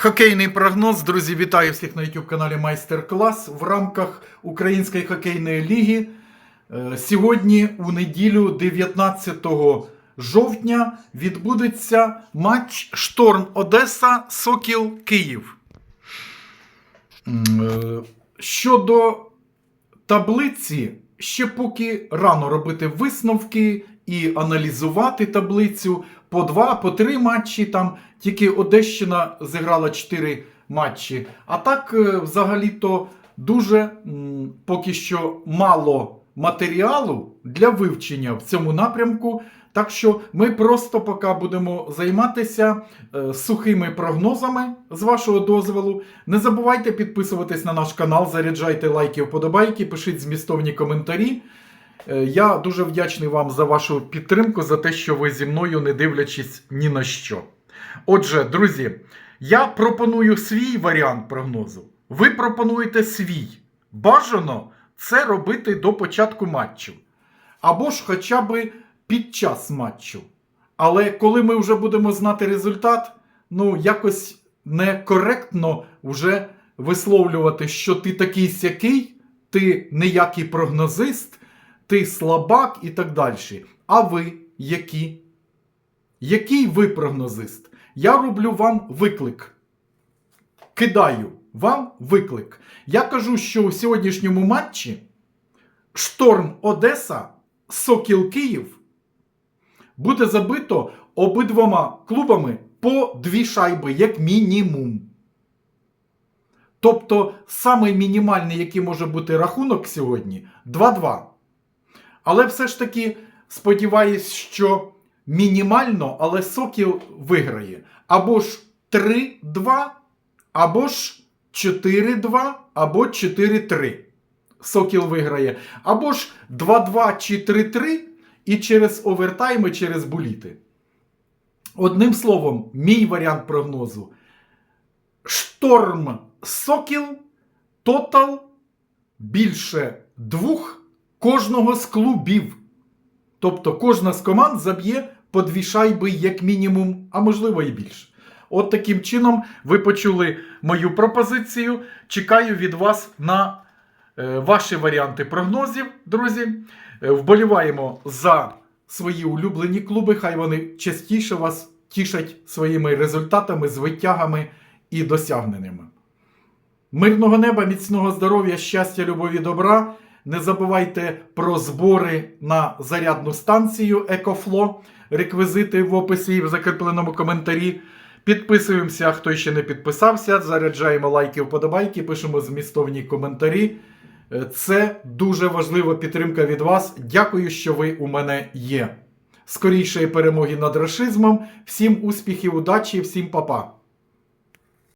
Хокейний прогноз, друзі, вітаю всіх на YouTube каналі Майстер-клас в рамках Української хокейної ліги. Е, Сьогодні, у неділю, 19 жовтня, відбудеться матч Шторм Одеса Сокіл Київ. Е, Щодо таблиці, ще поки рано робити висновки і аналізувати таблицю. По два, по три матчі. Там тільки Одещина зіграла чотири матчі. А так, е, взагалі-то, дуже поки що мало матеріалу для вивчення в цьому напрямку. Так що ми просто поки будемо займатися е, сухими прогнозами з вашого дозволу. Не забувайте підписуватись на наш канал, заряджайте лайки, вподобайки, пишіть змістовні коментарі. Е, Я дуже вдячний вам за вашу підтримку, за те, що ви зі мною, не дивлячись ні на що. Отже, друзі, я пропоную свій варіант прогнозу. Ви пропонуєте свій. Бажано це робити до початку матчу. Або ж хоча б під час матчу. Але коли ми вже будемо знати результат, ну якось некоректно вже висловлювати, що ти такий сякий, ти ніякий прогнозист, ти слабак і так далі. А ви які? Який ви прогнозист? Я роблю вам виклик. Кидаю вам виклик. Я кажу, що у сьогоднішньому матчі Шторм Одеса, Сокіл Київ буде забито обидвома клубами по дві шайби, як мінімум. Тобто, самий мінімальний, який може бути рахунок сьогодні 2-2. Але все ж таки сподіваюсь, що мінімально, але Сокіл виграє. Або ж 3-2, або ж 4-2, або 4-3. Сокіл виграє. Або ж 2-2 чи 3-3 і через овертайми, через буліти. Одним словом, мій варіант прогнозу. Шторм Сокіл, тотал більше двох кожного з клубів. Тобто кожна з команд заб'є по дві шайби, як мінімум, а можливо і більше. От таким чином ви почули мою пропозицію. Чекаю від вас на е, ваші варіанти прогнозів, друзі. Е, вболіваємо за свої улюблені клуби. Хай вони частіше вас тішать своїми результатами, звитягами і досягненнями. Мирного неба, міцного здоров'я, щастя, любові, добра. Не забувайте про збори на зарядну станцію Екофло. Реквізити в описі і в закріпленому коментарі. Підписуємося, хто ще не підписався. Заряджаємо лайки, вподобайки, пишемо змістовні коментарі. Е, Це дуже важлива підтримка від вас. Дякую, що ви у мене є. Скорішої перемоги над рашизмом. Всім успіхів, удачі, всім па-па.